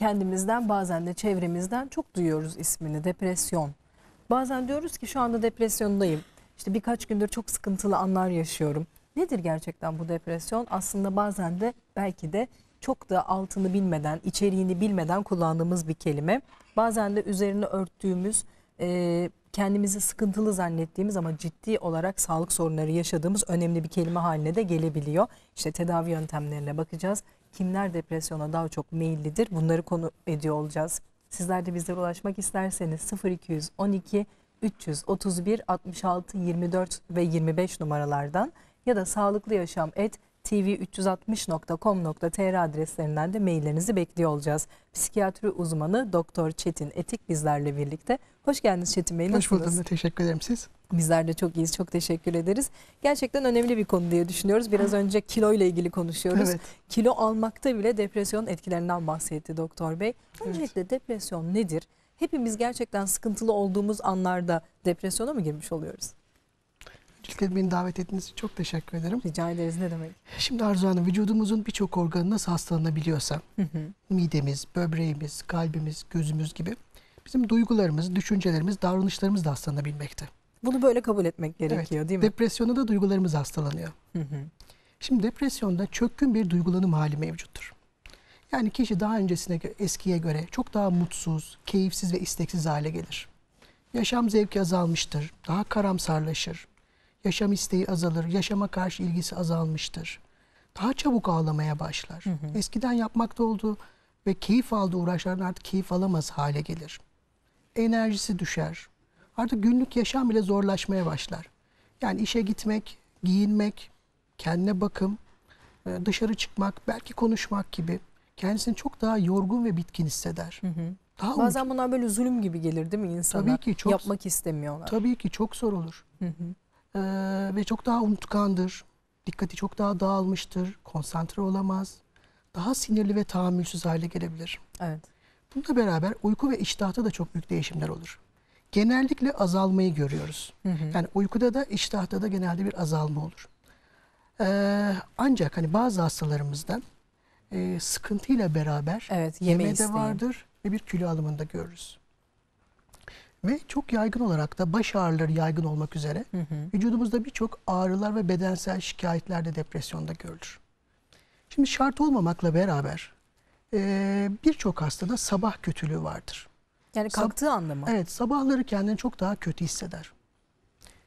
kendimizden bazen de çevremizden çok duyuyoruz ismini depresyon. Bazen diyoruz ki şu anda depresyondayım. İşte birkaç gündür çok sıkıntılı anlar yaşıyorum. Nedir gerçekten bu depresyon? Aslında bazen de belki de çok da altını bilmeden, içeriğini bilmeden kullandığımız bir kelime. Bazen de üzerine örttüğümüz, e, kendimizi sıkıntılı zannettiğimiz ama ciddi olarak sağlık sorunları yaşadığımız önemli bir kelime haline de gelebiliyor. İşte tedavi yöntemlerine bakacağız. Kimler depresyona daha çok meyillidir? Bunları konu ediyor olacağız. Sizler de bizlere ulaşmak isterseniz 0212 331 66 24 ve 25 numaralardan ya da sağlıklı yaşam et tv360.com.tr adreslerinden de maillerinizi bekliyor olacağız. Psikiyatri uzmanı Doktor Çetin Etik bizlerle birlikte. Hoş geldiniz Çetin Bey. Hoş buldum. Teşekkür ederim siz. Bizler de çok iyiyiz. Çok teşekkür ederiz. Gerçekten önemli bir konu diye düşünüyoruz. Biraz önce kilo ile ilgili konuşuyoruz. Evet. Kilo almakta bile depresyonun etkilerinden bahsetti doktor bey. Öncelikle depresyon nedir? Hepimiz gerçekten sıkıntılı olduğumuz anlarda depresyona mı girmiş oluyoruz? Öncelikle beni davet ettiğiniz için çok teşekkür ederim. Rica ederiz ne demek? Şimdi Arzu Hanım vücudumuzun birçok organı nasıl hastalanabiliyorsa Hı hı. midemiz, böbreğimiz, kalbimiz, gözümüz gibi bizim duygularımız, düşüncelerimiz, davranışlarımız da hastalanabilmekte. Bunu böyle kabul etmek gerekiyor değil mi? Depresyonda da duygularımız hastalanıyor. Hı hı. Şimdi depresyonda çökkün bir duygulanım hali mevcuttur. Yani kişi daha öncesine eskiye göre çok daha mutsuz, keyifsiz ve isteksiz hale gelir. Yaşam zevki azalmıştır, daha karamsarlaşır. Yaşam isteği azalır, yaşama karşı ilgisi azalmıştır. Daha çabuk ağlamaya başlar. Hı hı. Eskiden yapmakta olduğu ve keyif aldığı uğraşlardan artık keyif alamaz hale gelir. Enerjisi düşer. Artık günlük yaşam bile zorlaşmaya başlar. Yani işe gitmek, giyinmek, kendine bakım, e, dışarı çıkmak, belki konuşmak gibi kendisini çok daha yorgun ve bitkin hisseder. Hı hı. Daha Bazen bunlar böyle zulüm gibi gelir değil mi insana? Tabii ki çok- Yapmak istemiyorlar. tabii ki çok zor olur. Hı hı. Ee, ve çok daha unutkandır. Dikkati çok daha dağılmıştır. Konsantre olamaz. Daha sinirli ve tahammülsüz hale gelebilir. Evet. Bununla beraber uyku ve iştahta da çok büyük değişimler olur. Genellikle azalmayı görüyoruz. Hı hı. Yani uykuda da iştahta da genelde bir azalma olur. Ee, ancak hani bazı hastalarımızda e, sıkıntıyla beraber Evet, yeme yeme de isteği. vardır ve bir kilo alımında görürüz. Ve çok yaygın olarak da baş ağrıları yaygın olmak üzere Hı hı. vücudumuzda birçok ağrılar ve bedensel şikayetler de depresyonda görülür. Şimdi şart olmamakla beraber e, birçok hastada sabah kötülüğü vardır. Yani Sab- kalktığı anda mı? Evet sabahları kendini çok daha kötü hisseder.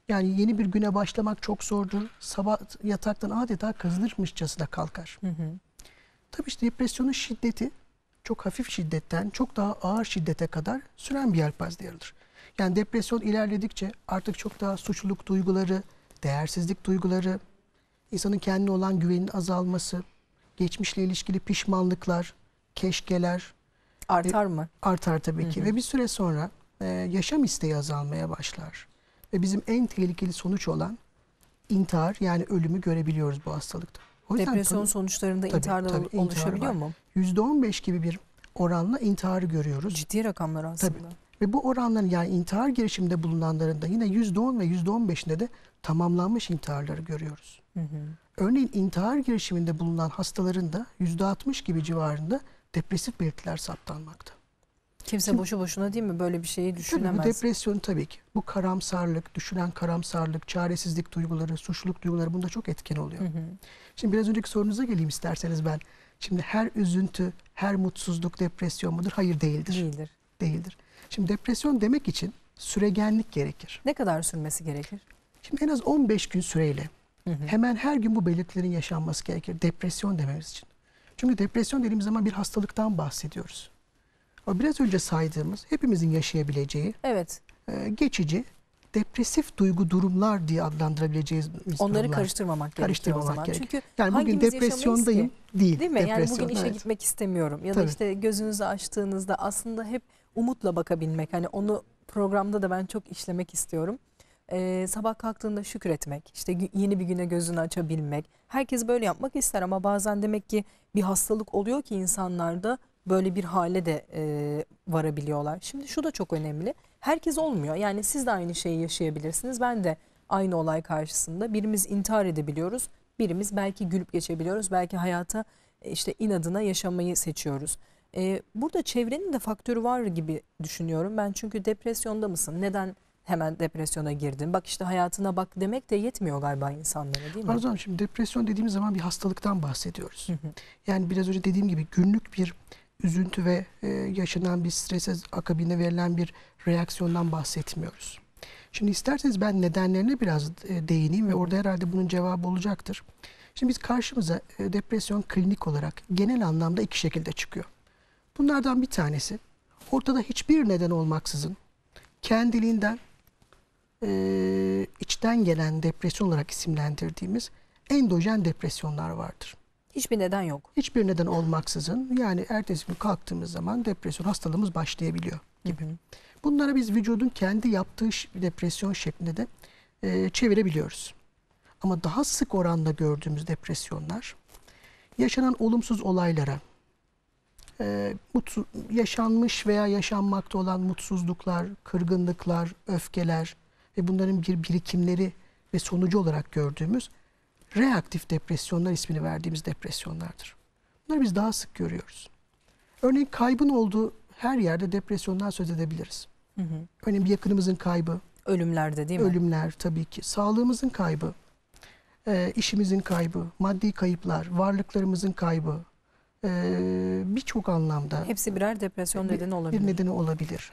Yani yeni bir güne başlamak çok zordur. Sabah yataktan adeta kızılırmışçasına kalkar. Hı hı. Tabii işte depresyonun şiddeti çok hafif şiddetten çok daha ağır şiddete kadar süren bir yelpaze yer alır. Yani depresyon ilerledikçe artık çok daha suçluluk duyguları, değersizlik duyguları, insanın kendine olan güvenin azalması, geçmişle ilişkili pişmanlıklar, keşkeler Artar mı? artar tabii ki. Hı hı. Ve bir süre sonra e, yaşam isteği azalmaya başlar. Ve bizim en tehlikeli sonuç olan intihar yani ölümü görebiliyoruz bu hastalıkta. O yüzden Depresyon tabii- sonuçlarında tabii, intihar da tabii, intihar oluşabiliyor var. mu? %15 gibi bir oranla intiharı görüyoruz. Ciddi rakamlar aslında. Ve bu oranların yani intihar girişiminde bulunanların da yine %10 ve %15'inde de tamamlanmış intiharları görüyoruz. Hı hı. Örneğin intihar girişiminde bulunan hastaların da %60 gibi civarında depresif belirtiler saptanmakta. Kimse Şimdi- boşu boşuna değil mi böyle bir şeyi Tabii bu düşünemez. depresyon tabii ki. Bu karamsarlık, düşünen karamsarlık, çaresizlik duyguları, suçluluk duyguları bunda çok etken oluyor. Hı hı. Şimdi biraz önceki sorunuza geleyim isterseniz ben. Şimdi her üzüntü, her mutsuzluk depresyon mudur? Hayır değildir. Değildir. Değildir. Şimdi depresyon demek için süregenlik gerekir. Ne kadar sürmesi gerekir? Şimdi en az 15 gün süreyle Hı hı. hemen her gün bu belirtilerin yaşanması gerekir. Depresyon dememiz için. Çünkü depresyon dediğimiz zaman bir hastalıktan bahsediyoruz. O biraz önce saydığımız hepimizin yaşayabileceği Evet. e, geçici depresif duygu durumlar diye adlandırabileceğiz Onları durumlar. karıştırmamak, gerekiyor o Karıştırmamak zaman. gerekir. Çünkü Yani bugün hangimiz depresyondayım değil. Değil mi? Yani Depresyon, bugün işe evet. gitmek istemiyorum ya da Tabii. işte gözünüzü açtığınızda aslında hep umutla bakabilmek. Hani onu programda da ben çok işlemek istiyorum. Ee, sabah kalktığında şükretmek, işte yeni bir güne gözünü açabilmek. Herkes böyle yapmak ister ama bazen demek ki bir hastalık oluyor ki insanlarda böyle bir hale de e, varabiliyorlar. Şimdi şu da çok önemli. Herkes olmuyor. Yani siz de aynı şeyi yaşayabilirsiniz. Ben de aynı olay karşısında birimiz intihar edebiliyoruz. Birimiz belki gülüp geçebiliyoruz. Belki hayata e, işte inadına yaşamayı seçiyoruz. Ee, burada çevrenin de faktörü var gibi düşünüyorum. Ben çünkü depresyonda mısın? Neden hemen depresyona girdin? Bak işte hayatına bak demek de yetmiyor galiba insanlara değil mi? Arzu Hanım şimdi depresyon dediğimiz zaman bir hastalıktan bahsediyoruz. Hı hı. Yani biraz önce dediğim gibi günlük bir üzüntü ve e, yaşanan bir strese akabinde verilen bir reaksiyondan bahsetmiyoruz. Şimdi isterseniz ben nedenlerine biraz e, değineyim ve orada herhalde bunun cevabı olacaktır. Şimdi biz karşımıza e, depresyon klinik olarak genel anlamda iki şekilde çıkıyor. Bunlardan bir tanesi ortada hiçbir neden olmaksızın kendiliğinden e, içten gelen depresyon olarak isimlendirdiğimiz endojen depresyonlar vardır. Hiçbir neden yok. Hiçbir neden olmaksızın yani ertesi gün kalktığımız zaman depresyon hastalığımız başlayabiliyor. Gibi. Bunlara biz vücudun kendi yaptığı depresyon şeklinde de e, çevirebiliyoruz. Ama daha sık oranda gördüğümüz depresyonlar yaşanan olumsuz olaylara, e, mutsu- yaşanmış veya yaşanmakta olan mutsuzluklar, kırgınlıklar, öfkeler ve bunların bir birikimleri ve sonucu olarak gördüğümüz reaktif depresyonlar ismini verdiğimiz depresyonlardır. Bunları biz daha sık görüyoruz. Örneğin kaybın olduğu her yerde depresyondan söz edebiliriz. Hı hı. Örneğin bir yakınımızın kaybı, Ölümlerde değil mi? ölümler tabii ki, sağlığımızın kaybı, e, işimizin kaybı, maddi kayıplar, varlıklarımızın kaybı, e, birçok anlamda Hepsi birer depresyon bir, nedeni olabilir. bir nedeni olabilir.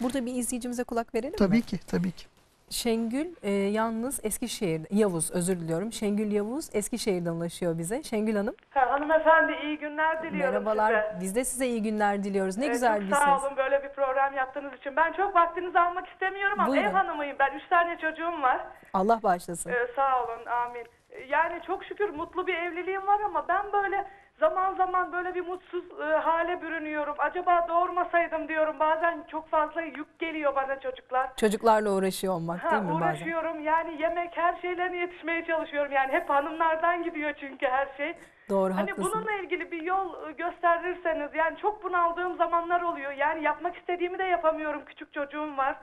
Burada bir izleyicimize kulak verelim mi? Tabii ki, tabii ki. Şengül e, yalnız Eskişehir, Yavuz özür diliyorum. Şengül Yavuz Eskişehir'den ulaşıyor bize. Şengül Hanım Ha, hanımefendi iyi günler diliyorum merhabalar. size. Biz de size iyi günler diliyoruz. Ne Ee, güzel bir sağ ses. olun böyle bir program yaptığınız için. Ben çok vaktinizi almak istemiyorum ama Buyurun. ev hanımıyım ben. Üç tane çocuğum var. Allah bağışlasın. Ee, sağ olun amin. Ee, Yani çok şükür mutlu bir evliliğim var ama ben böyle zaman zaman böyle bir mutsuz e, hale bürünüyorum. Acaba doğurmasaydım diyorum. Bazen çok fazla yük geliyor bana çocuklar. Çocuklarla uğraşıyor olmak Ha, değil mi bazen? uğraşıyorum yani yemek her şeylerine yetişmeye çalışıyorum. Yani hep hanımlardan gidiyor çünkü her şey. Doğru Hani haklısın. bununla ilgili bir yol e, gösterirseniz yani çok bunaldığım zamanlar oluyor. Yani yapmak istediğimi de yapamıyorum. Küçük çocuğum var.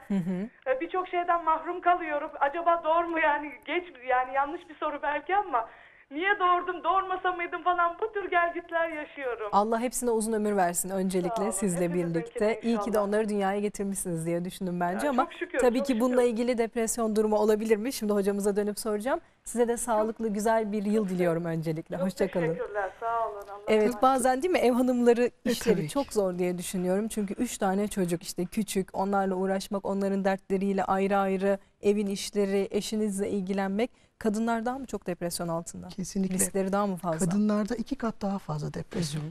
E, Birçok şeyden mahrum kalıyorum. Acaba doğru mu yani geç yani yanlış bir soru belki ama niye doğurdum doğurmasa mıydım falan bu tür gelgitler yaşıyorum. Allah hepsine uzun ömür versin öncelikle olun. sizle birlikte. İyi ki de onları dünyaya getirmişsiniz diye düşündüm bence Ya ama çok şükür, tabii çok ki bununla şükür. ilgili depresyon durumu olabilir mi? Şimdi hocamıza dönüp soracağım. Size de sağlıklı güzel bir yıl diliyorum öncelikle. Çok Hoşçakalın. teşekkürler sağ olun. Allah'a Evet emanet. bazen değil mi ev hanımları işleri E, tabii ki. çok zor diye düşünüyorum. Çünkü üç tane çocuk işte küçük onlarla uğraşmak onların dertleriyle ayrı ayrı evin işleri eşinizle ilgilenmek kadınlar daha mı çok depresyon altında? Kesinlikle. Riskleri daha mı fazla? Kadınlarda iki kat daha fazla depresyon. hı.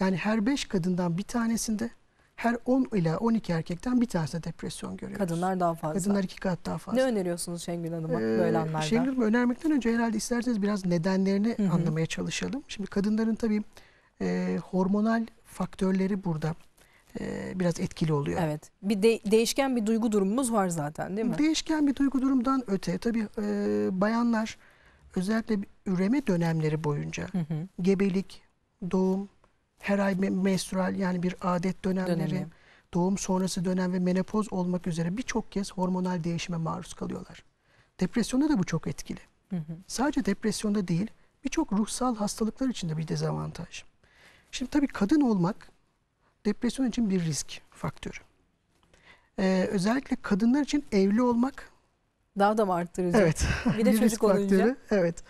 Yani her beş kadından bir tanesinde, her 10 ila 12 erkekten bir tanesinde depresyon görüyoruz. Kadınlar daha fazla. Kadınlar iki kat daha fazla. Ne öneriyorsunuz Şengül Hanım'a Ee, böyle anlarda? Şengül Hanım önermekten önce herhalde isterseniz biraz nedenlerini Hı hı. anlamaya çalışalım. Şimdi kadınların tabii e, hormonal faktörleri burada biraz etkili oluyor. Evet. Bir de- değişken bir duygu durumumuz var zaten değil mi? Değişken bir duygu durumdan öte tabii e, bayanlar özellikle üreme dönemleri boyunca Hı hı. gebelik, doğum, her ay me- menstrual yani bir adet dönemleri, Dönemi. doğum sonrası dönem ve menopoz olmak üzere birçok kez hormonal değişime maruz kalıyorlar. Depresyonda da bu çok etkili. Hı hı. Sadece depresyonda değil, birçok ruhsal hastalıklar için de bir dezavantaj. Şimdi tabii kadın olmak depresyon için bir risk faktörü. Ee, özellikle kadınlar için evli olmak Daha da mı arttırıcı? evet Bir de bir çocuk olunca faktörü. Evet.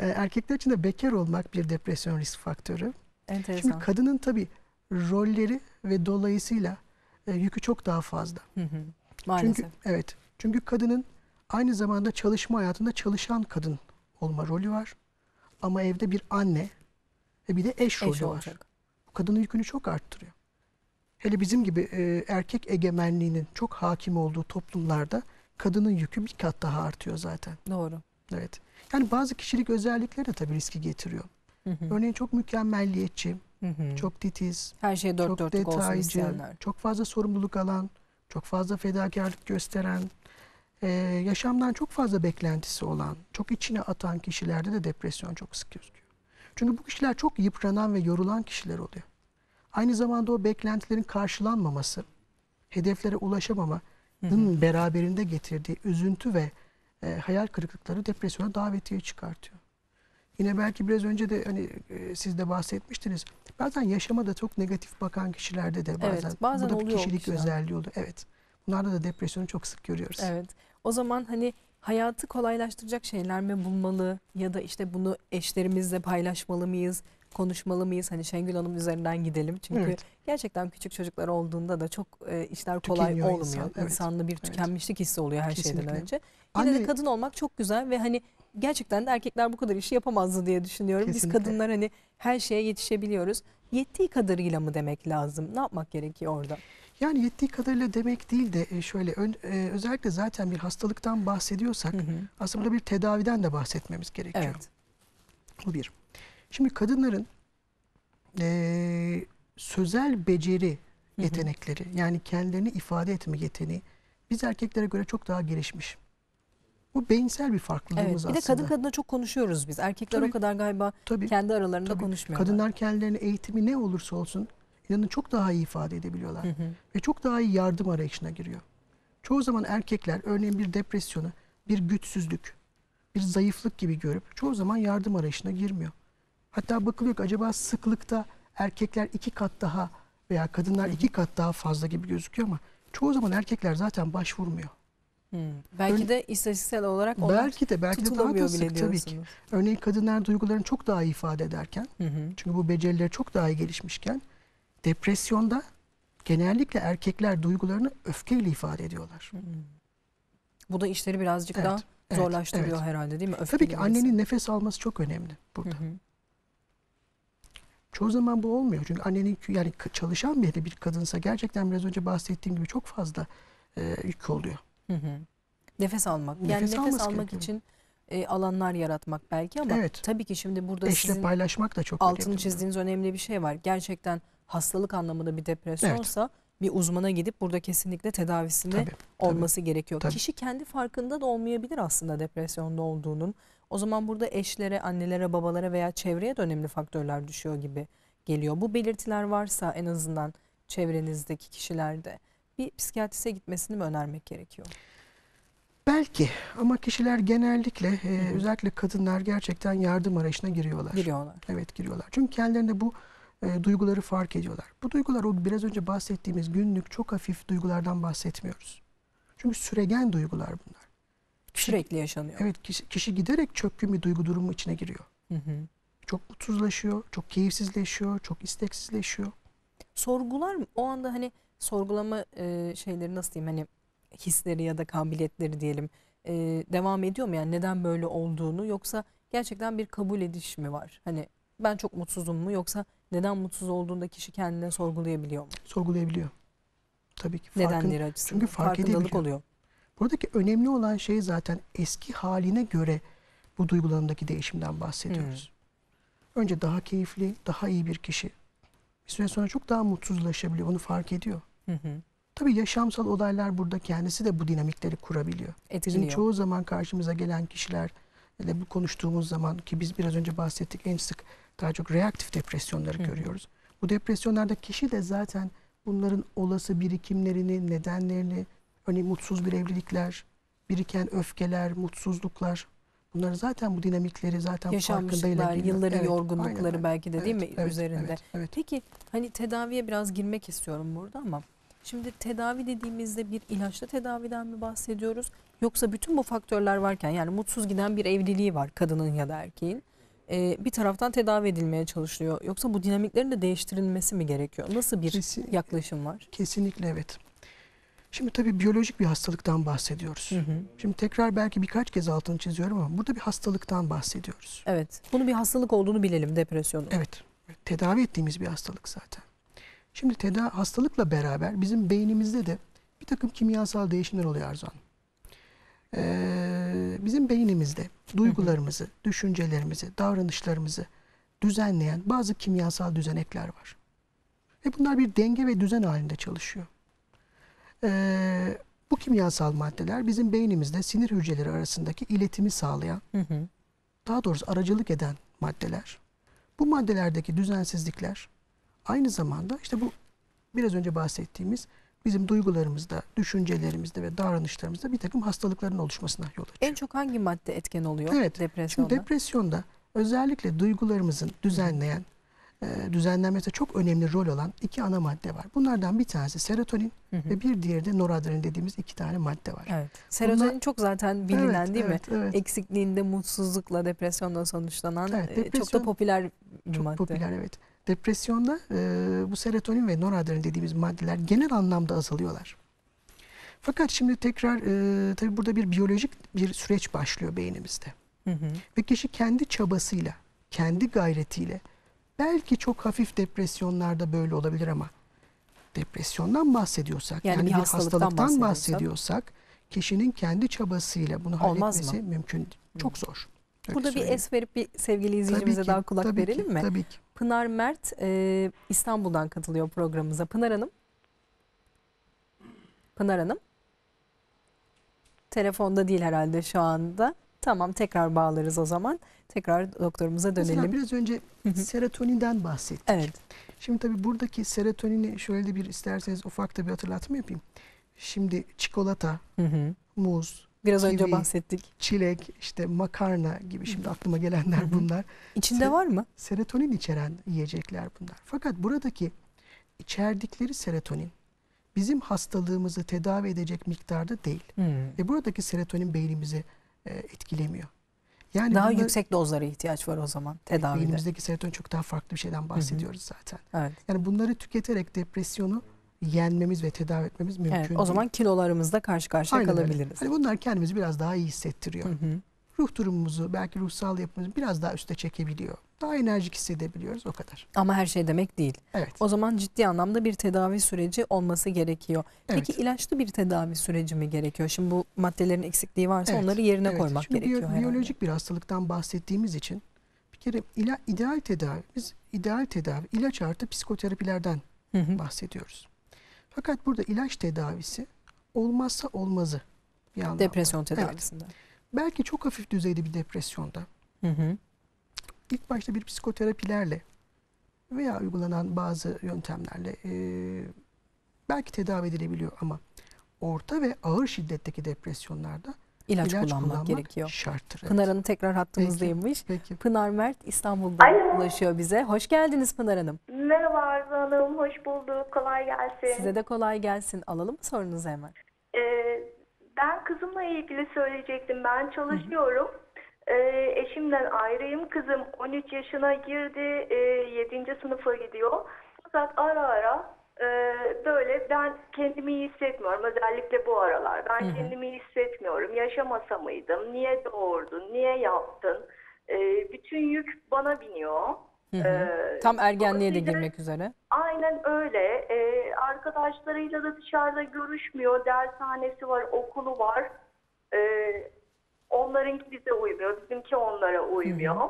Ee, erkekler için de bekar olmak bir depresyon risk faktörü. enteresan. Şimdi kadının tabii rolleri ve dolayısıyla e, yükü çok daha fazla. Hı hı. Maalesef. Çünkü evet. Çünkü kadının aynı zamanda çalışma hayatında çalışan kadın olma rolü var. Ama evde bir anne ve bir de eş, rolü Eş var. olacak. Bu kadının yükünü çok arttırıyor. Hele bizim gibi e, erkek egemenliğinin çok hakim olduğu toplumlarda kadının yükü bir kat daha artıyor zaten. Doğru. Evet. Yani bazı kişilik özellikleri de tabii riski getiriyor. Hı hı. Örneğin çok mükemmelliyetçi, Hı hı. çok titiz, Her şey dört çok dörtlük detaycı, çok fazla sorumluluk alan, çok fazla fedakarlık gösteren, e, yaşamdan çok fazla beklentisi olan, çok içine atan kişilerde de depresyon çok sık gözüküyor. Çünkü bu kişiler çok yıpranan ve yorulan kişiler oluyor. Aynı zamanda o beklentilerin karşılanmaması, hedeflere ulaşamamanın Hı hı. beraberinde getirdiği üzüntü ve e, hayal kırıklıkları depresyona davetiye çıkartıyor. Yine belki biraz önce de hani e, siz de bahsetmiştiniz. Bazen yaşama da çok negatif bakan kişilerde de bazen, Evet, bazen bu da bir kişilik özelliği oluyor. Evet. Bunlarda da depresyonu çok sık görüyoruz. Evet. O zaman hani hayatı kolaylaştıracak şeyler mi bulmalı ya da işte bunu eşlerimizle paylaşmalı mıyız? Konuşmalı mıyız? Hani Şengül Hanım üzerinden gidelim. Çünkü Evet. gerçekten küçük çocuklar olduğunda da çok e, işler kolay Tükeniyor olmuyor. insan, evet. İnsanda bir tükenmişlik hissi oluyor her şeyden Kesinlikle. önce. Yine de Anne- kadın olmak çok güzel ve hani gerçekten de erkekler bu kadar işi yapamazdı diye düşünüyorum. Biz Kesinlikle. kadınlar hani her şeye yetişebiliyoruz. Yettiği kadarıyla mı demek lazım? Ne yapmak gerekiyor orada? Yani yettiği kadarıyla demek değil de e, şöyle ön- e, özellikle zaten bir hastalıktan bahsediyorsak Hı hı. aslında bir tedaviden de bahsetmemiz gerekiyor. Evet. Bu bir. Şimdi kadınların e, sözel beceri Hı hı. yetenekleri yani kendilerini ifade etme yeteneği biz erkeklere göre çok daha gelişmiş. Bu beyinsel bir Evet. farklılığımız Bir de aslında. kadın kadına çok konuşuyoruz biz. Erkekler o Tabii. kadar galiba Tabii. kendi aralarında Tabii. konuşmuyorlar. Kadınlar kendilerini eğitimi ne olursa olsun inanın çok daha iyi ifade edebiliyorlar. Hı hı. Ve çok daha iyi yardım arayışına giriyor. Çoğu zaman erkekler örneğin bir depresyonu, bir güçsüzlük, bir zayıflık gibi görüp çoğu zaman yardım arayışına girmiyor. Hatta bakılıyor ki acaba sıklıkta erkekler iki kat daha veya kadınlar iki kat daha fazla gibi gözüküyor ama çoğu zaman erkekler zaten başvurmuyor. Hı. Belki Ön- de istatistiksel olarak belki de belki de daha da sık tabii ki. Örneğin kadınlar duygularını çok daha iyi ifade ederken Hı hı. çünkü bu becerileri çok daha iyi gelişmişken depresyonda genellikle erkekler duygularını öfkeyle ifade ediyorlar. Bu da işleri birazcık Evet, daha evet, zorlaştırıyor evet. herhalde değil mi? Tabii Öfkeli ki annenin nefes alması çok önemli Hı burada. hı. Çoğu zaman bu olmuyor. Çünkü annenin yani çalışan biri bir kadınsa gerçekten biraz önce bahsettiğim gibi çok fazla e, yük oluyor. Hı hı. Nefes almak. yani Nefes nefes alması almak gerekiyor. için e, alanlar yaratmak belki ama Evet. tabii ki şimdi burada Eşle sizin paylaşmak da çok altını çizdiğiniz önemli bir şey var. Gerçekten hastalık anlamında bir depresyonsa bir uzmana gidip burada kesinlikle tedavisinde Tabii, olması gerekiyor. tabii. Kişi kendi farkında da olmayabilir aslında depresyonda olduğunun. O zaman burada eşlere, annelere, babalara veya çevreye de önemli faktörler düşüyor gibi geliyor. Bu belirtiler varsa en azından çevrenizdeki kişilerde bir psikiyatriste gitmesini mi önermek gerekiyor? Belki ama kişiler genellikle e, Hı özellikle kadınlar gerçekten yardım arayışına giriyorlar. Giriyorlar. Evet giriyorlar. Çünkü kendilerinde bu e, duyguları fark ediyorlar. Bu duygular o biraz önce bahsettiğimiz günlük çok hafif duygulardan bahsetmiyoruz. Çünkü süregen duygular bunlar. Kişi, Sürekli yaşanıyor. Evet kişi, kişi giderek çökkün bir duygu durumu içine giriyor. Hı hı. Çok mutsuzlaşıyor, çok keyifsizleşiyor, çok isteksizleşiyor. Sorgular mı? O anda hani sorgulama e, şeyleri nasıl diyeyim hani hisleri ya da kabiliyetleri diyelim e, devam ediyor mu? Yani neden böyle olduğunu yoksa gerçekten bir kabul ediş mi var? Hani ben çok mutsuzum mu yoksa neden mutsuz olduğunda kişi kendine sorgulayabiliyor mu? Sorgulayabiliyor. Tabii ki. Farkın, Nedenleri açısından. çünkü fark Farkındalık edebiliyor. oluyor. Buradaki önemli olan şey zaten eski haline göre bu duygularındaki değişimden bahsediyoruz. Önce daha keyifli, daha iyi bir kişi. Bir süre sonra çok daha mutsuzlaşabiliyor. Onu fark ediyor. Hı hı. Tabii yaşamsal olaylar burada kendisi de bu dinamikleri kurabiliyor. Bizim Etkiliyor. çoğu zaman karşımıza gelen kişiler ile bu konuştuğumuz zaman ki biz biraz önce bahsettik en sık daha çok reaktif depresyonları hı. görüyoruz. Bu depresyonlarda kişi de zaten bunların olası birikimlerini, nedenlerini, örneğin mutsuz bir evlilikler, biriken öfkeler, mutsuzluklar bunları zaten bu dinamikleri zaten farkındayla yılların Evet, yorgunlukları aynen, belki de değil Evet, mi evet, üzerinde? Evet, evet. Peki hani tedaviye biraz girmek istiyorum burada ama şimdi tedavi dediğimizde bir ilaçlı tedaviden mi bahsediyoruz? Yoksa bütün bu faktörler varken yani mutsuz giden bir evliliği var kadının ya da erkeğin. Ee, bir taraftan tedavi edilmeye çalışılıyor. Yoksa bu dinamiklerin de değiştirilmesi mi gerekiyor? Nasıl bir Kesin- yaklaşım var? Kesinlikle evet. Şimdi tabii biyolojik bir hastalıktan bahsediyoruz. Hı hı. Şimdi tekrar belki birkaç kez altını çiziyorum ama burada bir hastalıktan bahsediyoruz. Evet. Bunu bir hastalık olduğunu bilelim depresyonu. Evet, tedavi ettiğimiz bir hastalık zaten. Şimdi tedavi hastalıkla beraber bizim beynimizde de bir takım kimyasal değişimler oluyor Arzu Hanım. Ee, bizim beynimizde duygularımızı, düşüncelerimizi, davranışlarımızı düzenleyen bazı kimyasal düzenekler var. Ve bunlar bir denge ve düzen halinde çalışıyor. Ee, bu kimyasal maddeler bizim beynimizde sinir hücreleri arasındaki iletimi sağlayan Hı hı. daha doğrusu aracılık eden maddeler. Bu maddelerdeki düzensizlikler aynı zamanda işte bu biraz önce bahsettiğimiz bizim duygularımızda, düşüncelerimizde ve davranışlarımızda bir takım hastalıkların oluşmasına yol açıyor. En çok hangi madde etken oluyor Evet, depresyonda? Şimdi depresyonda özellikle duygularımızın düzenleyen, e, düzenlenmesinde çok önemli rol olan iki ana madde var. Bunlardan bir tanesi serotonin Hı hı. ve bir diğeri de noradrenalin dediğimiz iki tane madde var. Evet. Serotonin çok zaten bilinen Evet, değil mi? evet, evet. Eksikliğinde mutsuzlukla, depresyonla sonuçlanan Evet, e, çok da depresyon popüler bir Çok madde. popüler evet. Depresyonda e, bu serotonin ve noradrenalin dediğimiz maddeler genel anlamda azalıyorlar. Fakat şimdi tekrar e, tabii burada bir biyolojik bir süreç başlıyor beynimizde. Hı hı. Ve kişi kendi çabasıyla, kendi gayretiyle belki çok hafif depresyonlarda böyle olabilir ama depresyondan bahsediyorsak Yani yani, bir bir hastalıktan hastalıktan bahsediyorsak- kişinin kendi çabasıyla bunu Olmaz halletmesi mümkün değil. Çok zor. Öyle Burada bir söyleyeyim. es verip bir sevgili izleyicimize ki, daha kulak tabii ki, verelim mi? Tabii ki. Pınar Mert e, İstanbul'dan katılıyor programımıza. Pınar Hanım. Pınar Hanım. Telefonda değil herhalde şu anda. Tamam tekrar bağlarız o zaman. Tekrar doktorumuza Mesela dönelim. biraz önce serotoninden bahsettik. Evet. Şimdi tabii buradaki serotonini şöyle de bir isterseniz ufak da bir hatırlatma yapayım. Şimdi çikolata, Hı hı. muz, Biraz önce Kivi. bahsettik. çilek, işte makarna gibi şimdi aklıma gelenler bunlar. İçinde Se- var mı? Serotonin içeren yiyecekler bunlar. Fakat buradaki içerdikleri serotonin bizim hastalığımızı tedavi edecek miktarda değil. Hı. Ve buradaki serotonin beynimizi e, etkilemiyor. Yani Daha bunlar- yüksek dozlara ihtiyaç var o zaman tedavide. beynimizdeki serotonin çok daha farklı bir şeyden bahsediyoruz zaten. Evet. Yani bunları tüketerek depresyonu yenmemiz ve tedavi etmemiz mümkün evet. değil. O zaman kilolarımızla karşı karşıya Aynen öyle. kalabiliriz. Hani bunlar kendimizi biraz daha iyi hissettiriyor. Hı hı. Ruh durumumuzu, belki ruhsal yapımızı biraz daha üste çekebiliyor. Daha enerjik hissedebiliyoruz o kadar. Ama her şey demek değil. Evet. O zaman ciddi anlamda bir tedavi süreci olması gerekiyor. Peki evet. ilaçlı bir tedavi süreci mi gerekiyor? Şimdi bu maddelerin eksikliği varsa Evet, onları yerine Evet. koymak Şimdi biyo- gerekiyor herhalde. biyolojik bir hastalıktan bahsettiğimiz için bir kere ila, ideal tedavi, biz ideal tedavi ilaç artı psikoterapilerden Hı hı. bahsediyoruz. Fakat burada ilaç tedavisi olmazsa olmazı bir anlamda. Depresyon Evet. Belki çok hafif düzeyde bir depresyonda Hı hı. ilk başta bir psikoterapilerle veya uygulanan bazı yöntemlerle e, belki tedavi edilebiliyor ama orta ve ağır şiddetteki depresyonlarda İlaç, ilaç kullanmak, kullanmak gerekiyor. şarttır. evet. Pınar Hanım tekrar hattımızdaymış. Peki. Pınar Mert İstanbul'dan Alo. ulaşıyor bize. Hoş geldiniz Pınar Hanım. Merhaba Arzu Hanım, hoş bulduk. Kolay gelsin. Size de kolay gelsin. Alalım mı sorunuzu hemen? Ee, ben kızımla ilgili söyleyecektim. Ben çalışıyorum. Ee, eşimden ayrıyım. Kızım 13 yaşına girdi, e, 7. sınıfa gidiyor. Fakat ara ara e, böyle ben kendimi iyi hissetmiyorum. Özellikle bu aralar. Ben Hı hı. kendimi iyi hissetmiyorum. Yaşamasa mıydım? Niye doğurdun? Niye yaptın? Ee, bütün yük bana biniyor. Hı hı. Ee, Tam ergenliğe de girmek üzere. Aynen öyle. Ee, arkadaşlarıyla da dışarıda görüşmüyor. Dershanesi var, okulu var. Ee, onlarınki bize uymuyor, bizimki onlara uymuyor.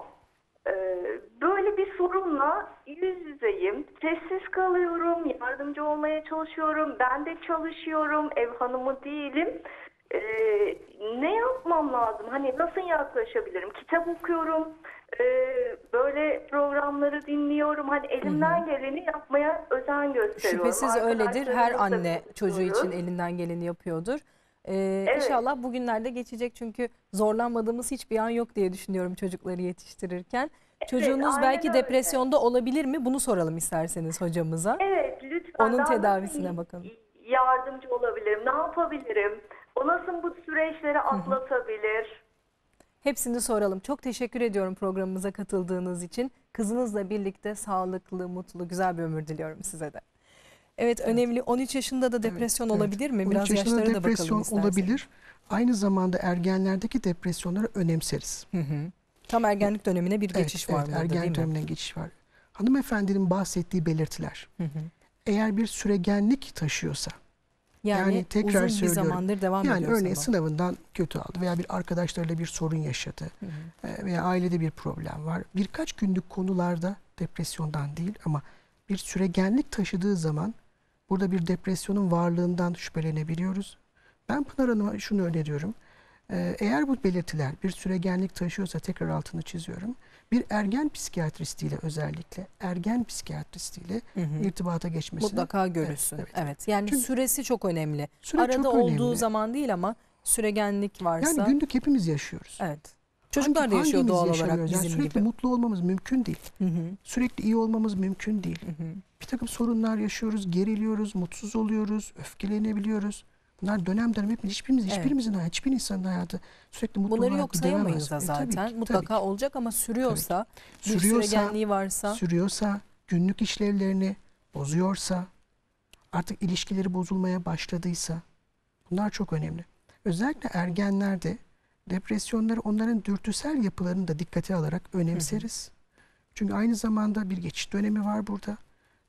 Ee, böyle bir sorunla yüz yüzeyim. Sessiz kalıyorum, yardımcı olmaya çalışıyorum. Ben de çalışıyorum, ev hanımı değilim. Ee, ne yapmam lazım? Hani nasıl yaklaşabilirim? Kitap okuyorum, ee, böyle programları dinliyorum. Hani elimden geleni yapmaya özen gösteriyorum. Şüphesiz öyledir. Her anne çocuğu için elinden geleni yapıyordur. Ee, Evet. İnşallah bugünlerde geçecek çünkü zorlanmadığımız hiçbir an yok diye düşünüyorum çocukları yetiştirirken. Çocuğunuz aynen belki öyle. depresyonda olabilir mi? Bunu soralım isterseniz hocamıza. Evet lütfen. Onun tedavisine bakalım. Yardımcı olabilirim. Ne yapabilirim? O nasıl bu süreçleri atlatabilir? Hepsini soralım. Çok teşekkür ediyorum programımıza katıldığınız için. Kızınızla birlikte sağlıklı, mutlu, güzel bir ömür diliyorum size de. Evet, önemli. 13 yaşında da depresyon evet. olabilir mi? 13 Biraz yaşında yaşlara da depresyon bakalım isterseniz. olabilir. Aynı zamanda ergenlerdeki depresyonları önemseriz. Hı hı. Tam ergenlik dönemine bir geçiş var evet, burada ergen değil mi? dönemine geçiş var. Hanımefendinin bahsettiği belirtiler Hı hı. eğer bir süregenlik taşıyorsa Yani, Yani tekrar uzun bir söylüyorum. zamandır devam yani ediyor örneğin sana. sınavından kötü aldı veya bir arkadaşlarıyla bir sorun yaşadı Hı hı. e, veya ailede bir problem var. Birkaç günlük konularda depresyondan değil ama bir süregenlik taşıdığı zaman burada bir depresyonun varlığından şüphelenebiliyoruz. Ben Pınar Hanım'a şunu öneriyorum. E, Eğer bu belirtiler bir süregenlik taşıyorsa tekrar altını çiziyorum. Bir ergen psikiyatristiyle özellikle ergen psikiyatristiyle Hı hı. irtibata geçmesini Mutlaka görürsün. Evet, evet. Yani Çünkü- süresi çok önemli. Süre Arada çok olduğu önemli. zaman değil ama süregenlik varsa. Yani günlük hepimiz yaşıyoruz. Evet. Çocuklar Hangi- da yaşıyor doğal olarak yaşamıyoruz? Yani bizim sürekli gibi. mutlu olmamız mümkün değil. Hı hı, Sürekli iyi olmamız mümkün değil. hı hı. Bir takım sorunlar yaşıyoruz, geriliyoruz, mutsuz oluyoruz, öfkelenebiliyoruz. Bunlar dönem dönem hepimiz, hiçbirimiz, Evet. hiçbirimizin hayatı, hiçbir insanın hayatı sürekli mutlu Bunları yok sayamayız da E, tabii zaten. ki, Mutlaka tabii ki. olacak ama sürüyorsa, bir Sürüyorsa- süregenliği varsa sürüyorsa, günlük işlevlerini bozuyorsa, artık ilişkileri bozulmaya başladıysa bunlar çok önemli. Özellikle ergenlerde depresyonları onların dürtüsel yapılarını da dikkate alarak önemseriz. Çünkü aynı zamanda bir geçiş dönemi var burada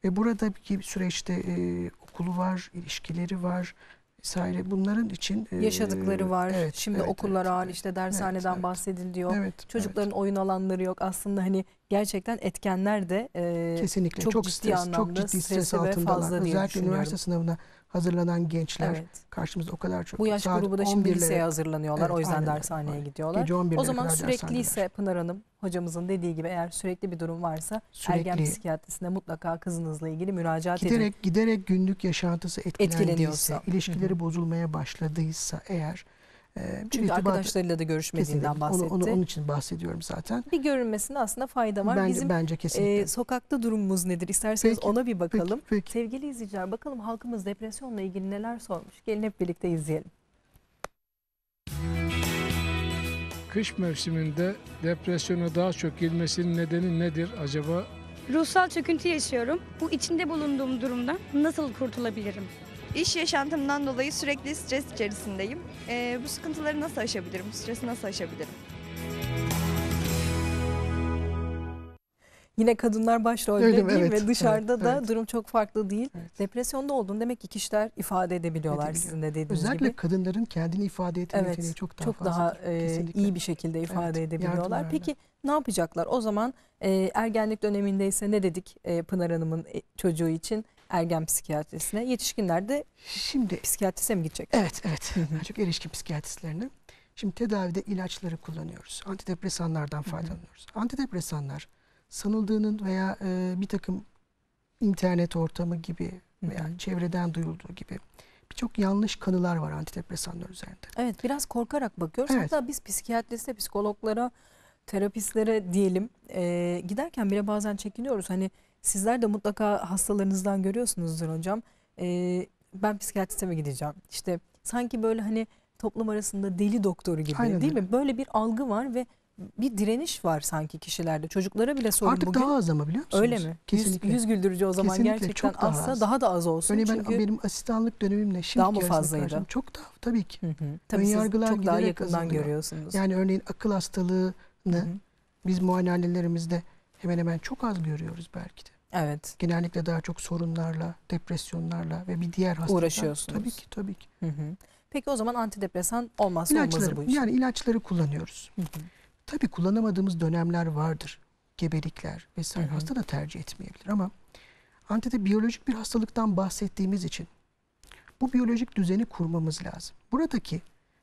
ve burada bir süreçte e, okulu var, ilişkileri var vesaire. Bunların için yaşadıkları var. evet, Şimdi evet, okullar evet, ağır evet. işte dershaneden evet. bahsediliyor. Evet, Çocukların oyun alanları yok. Aslında hani gerçekten etkenler de e, evet. kesinlikle çok çok, ciddi stres, çok anlamda ciddi stres altındalar. Özellikle üniversite sınavına hazırlanan gençler evet. karşımızda o kadar çok. Bu yaş Saat grubu da şimdi 11'lere liseye hazırlanıyorlar. Evet, o yüzden aynen dershaneye aynen. gidiyorlar. Gece 11'lere O zaman sürekli ise Pınar Hanım hocamızın dediği gibi eğer sürekli bir durum varsa ergen Sürekli psikiyatrisine mutlaka kızınızla ilgili müracaat edin. giderek giderek günlük yaşantısı etkilendiyse, Etkileniyorsa. ilişkileri Hı hı. bozulmaya başladıysa eğer bir Çünkü irtibat- arkadaşlarıyla da görüşmediğinden Kesinlikle. bahsetti. Onu, onu, onun için bahsediyorum zaten. Bir görünmesinde aslında fayda var. bence, Bizim bence kesinlikle. e, sokakta durumumuz nedir? İsterseniz Peki, ona bir bakalım. Peki, peki. Sevgili izleyiciler bakalım halkımız depresyonla ilgili neler sormuş. Gelin hep birlikte izleyelim. Kış mevsiminde depresyona daha çok girmesinin nedeni nedir acaba? Ruhsal çöküntü yaşıyorum. Bu içinde bulunduğum durumdan nasıl kurtulabilirim? İş yaşantımdan dolayı sürekli stres içerisindeyim. Ee, bu sıkıntıları nasıl aşabilirim? Bu stresi nasıl aşabilirim? Yine kadınlar başrolde Öyle mi? değil Evet, mi? Dışarıda evet, da evet. durum çok farklı değil. Evet. Depresyonda olduğunu demek ki kişiler ifade edebiliyorlar Edebiliyor. sizin de dediğiniz Özellikle gibi. kadınların kendini ifade etme Evet, yeteneği çok daha çok fazla. daha e, iyi bir şekilde ifade Evet, edebiliyorlar. Peki ne yapacaklar? O zaman e, ergenlik dönemindeyse ne dedik e, Pınar Hanım'ın e, çocuğu için ergen psikiyatrisine? Yetişkinlerde Şimdi psikiyatrise mi gidecek? evet evet. Hı hı. Çok erişkin psikiyatristlerine. Şimdi tedavide ilaçları kullanıyoruz. Antidepresanlardan faydalanıyoruz. Antidepresanlar sanıldığının veya e, bir takım internet ortamı gibi veya Hı hı. çevreden duyulduğu gibi birçok yanlış kanılar var antidepresanlar üzerinde. Evet biraz korkarak bakıyoruz. Evet. Hatta biz psikiyatriste, psikologlara, terapistlere diyelim e, giderken bile bazen çekiniyoruz. Hani sizler de mutlaka hastalarınızdan görüyorsunuzdur hocam. E, ben psikiyatriste mi gideceğim? İşte sanki böyle hani toplum arasında deli doktoru gibi Aynen değil mi? Böyle bir algı var ve bir direniş var sanki kişilerde. Çocuklara bile sorun Artık bugün. daha az ama biliyor musunuz? Öyle mi? Yüz, Kesinlikle. yüz güldürücü o zaman Kesinlikle, gerçekten çok daha azsa az. daha da az olsun. Örneğin ben Çünkü benim asistanlık dönemimle şimdi Daha mı fazlaydı? Çok daha tabii ki. Hı hı. Tabii siz Önyargılar çok daha yakından azalıyor. görüyorsunuz. Yani örneğin akıl hastalığını Hı hı. biz muayenehanelerimizde hemen hemen çok az görüyoruz belki de. Evet. Genellikle daha çok sorunlarla, depresyonlarla ve bir diğer hastalıklar. Uğraşıyorsunuz. Tabii ki tabii ki. Hı hı. Peki o zaman antidepresan olmazsa olmazı bu İlaçları, iş. yani ilaçları kullanıyoruz. Hı hı. Tabii kullanamadığımız dönemler vardır. Gebelikler vesaire. Hı hı. Hasta da tercih etmeyebilir ama antide biyolojik bir hastalıktan bahsettiğimiz için bu biyolojik düzeni kurmamız lazım. Buradaki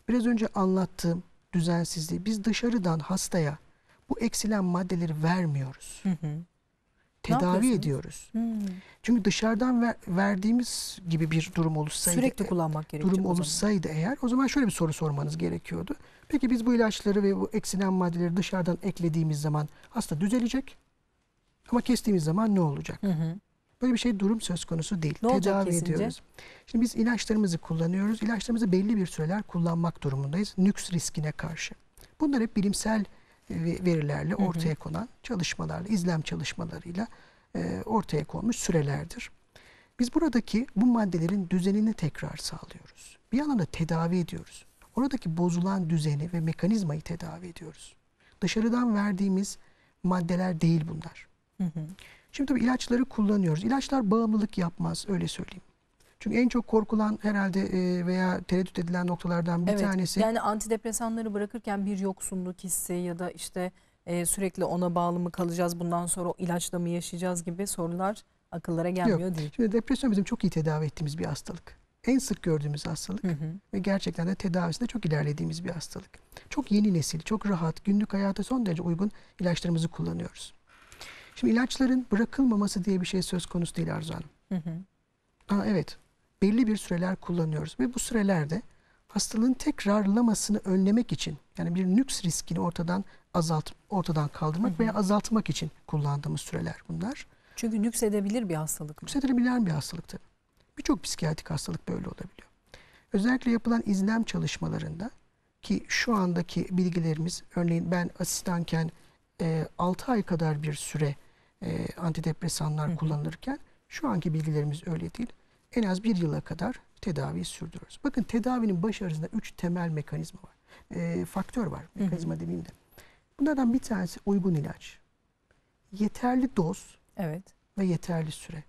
biraz önce anlattığım düzensizliği biz dışarıdan hastaya bu eksilen maddeleri vermiyoruz. Hı hı. Tedavi ediyoruz. Hmm. Çünkü dışarıdan ver- verdiğimiz gibi bir durum oluşsaydı Sürekli kullanmak gerekiyor durum oluşsaydı eğer o zaman şöyle bir soru sormanız gerekiyordu. Peki biz bu ilaçları ve bu eksilen maddeleri dışarıdan eklediğimiz zaman hasta düzelecek ama kestiğimiz zaman ne olacak? Hı hı. Böyle bir şey durum söz konusu değil. Ne Tedavi kesince? ediyoruz. Şimdi biz ilaçlarımızı kullanıyoruz. İlaçlarımızı belli bir süreler kullanmak durumundayız. Nüks riskine karşı. Bunlar hep bilimsel verilerle ortaya konan çalışmalarla, izlem çalışmalarıyla e, ortaya konmuş sürelerdir. Biz buradaki bu maddelerin düzenini tekrar sağlıyoruz. Bir yandan da tedavi ediyoruz. Oradaki bozulan düzeni ve mekanizmayı tedavi ediyoruz. Dışarıdan verdiğimiz maddeler değil bunlar. Hı hı. Şimdi tabii ilaçları kullanıyoruz. İlaçlar bağımlılık yapmaz öyle söyleyeyim. Çünkü en çok korkulan herhalde e, veya tereddüt edilen noktalardan bir evet. tanesi Yani antidepresanları bırakırken bir yoksunluk hissi ya da işte e, sürekli ona bağlı mı kalacağız bundan sonra o ilaçla mı yaşayacağız gibi sorular akıllara gelmiyor değil. Şimdi depresyon bizim çok iyi tedavi ettiğimiz bir hastalık. En sık gördüğümüz hastalık Hı hı. ve gerçekten de tedavisinde çok ilerlediğimiz bir hastalık. Çok yeni nesil, çok rahat, günlük hayata son derece uygun ilaçlarımızı kullanıyoruz. Şimdi ilaçların bırakılmaması diye bir şey söz konusu değil Arzu Hanım. Hı hı. Aa, evet, belli bir süreler kullanıyoruz ve bu sürelerde hastalığın tekrarlamasını önlemek için yani bir nüks riskini ortadan azalt ortadan kaldırmak veya azaltmak için kullandığımız süreler bunlar. Çünkü nüksedebilir bir hastalık mı? Yükselebilen bir hastalık tabii. Birçok psikiyatrik hastalık böyle olabiliyor. Özellikle yapılan izlem çalışmalarında ki şu andaki bilgilerimiz örneğin ben asistanken e, 6 ay kadar bir süre e, antidepresanlar kullanılırken şu anki bilgilerimiz öyle değil. En az bir yıla kadar tedaviyi sürdürüyoruz. Bakın tedavinin başarısında üç temel mekanizma var. E, faktör var. Mekanizma demeyeyim de. Bunlardan bir tanesi uygun ilaç. Yeterli doz Evet. ve yeterli süre.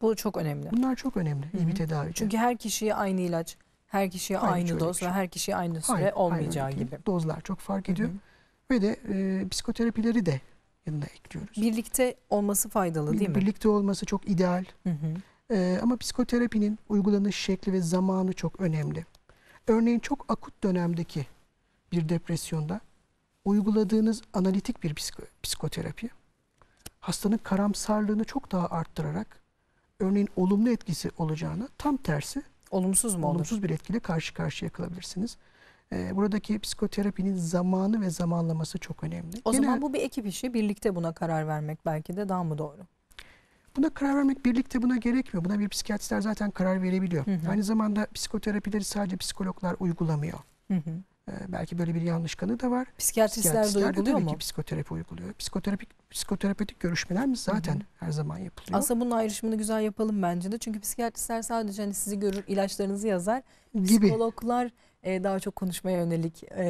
Bu çok önemli. Bunlar çok önemli iyi bir tedavi. Çünkü her kişiye aynı ilaç, her kişiye aynı şöyle doz bir şey. ve her kişiye aynı süre hayır, olmayacağı değil. gibi. Dozlar çok fark ediyor. Ve de e, psikoterapileri de yanına ekliyoruz. Birlikte olması faydalı değil mi? Birlikte olması çok ideal. Hı hı. E, ama psikoterapinin uygulanış şekli ve zamanı çok önemli. Örneğin çok akut dönemdeki bir depresyonda uyguladığınız analitik bir psiko- psikoterapi hastanın karamsarlığını çok daha arttırarak örneğin olumlu etkisi olacağına tam tersi Olumsuz mu olur? olumsuz bir etkiyle karşı karşıya kalabilirsiniz. Ee, buradaki psikoterapinin zamanı ve zamanlaması çok önemli. O Genel- zaman bu bir ekip işi. Birlikte buna karar vermek belki de daha mı doğru? Buna karar vermek birlikte buna gerekmiyor. Buna bir psikiyatristler zaten karar verebiliyor. Hı hı. Aynı zamanda psikoterapileri sadece psikologlar uygulamıyor. Hı hı. Ee, belki böyle bir yanlış kanı da var. Psikiyatristler de Psikiyatristler de uyguluyor tabii mu? ki psikoterapi uyguluyor. Psikoterapik psikoterapetik görüşmelerimiz zaten Hı hı. her zaman yapılıyor. Aslında bunun ayrışımını güzel yapalım bence de. Çünkü psikiyatristler sadece hani sizi görür, ilaçlarınızı yazar. gibi. Psikologlar e, daha çok konuşmaya yönelik e,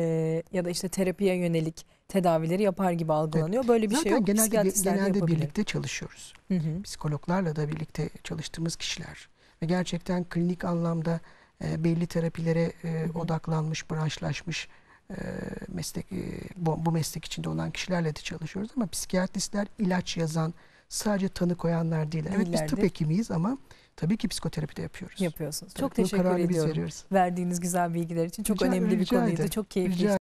ya da işte terapiye yönelik tedavileri yapar gibi algılanıyor. Böyle bir Zaten şey yok. genelde, genelde birlikte çalışıyoruz. Hı hı. psikologlarla da birlikte çalıştığımız kişiler ve gerçekten klinik anlamda e, belli terapilere e, odaklanmış, branşlaşmış e, meslek e, bu, bu meslek içinde olan kişilerle de çalışıyoruz ama psikiyatristler ilaç yazan, sadece tanı koyanlar değil. Evet biz tıp hekimiyiz ama tabii ki psikoterapi de yapıyoruz. Yapıyorsunuz. Evet, Çok teşekkür ediyorum. Verdiğiniz güzel bilgiler için çok Rica- önemli bir rica konuydu. ederim. Çok keyifli. Rica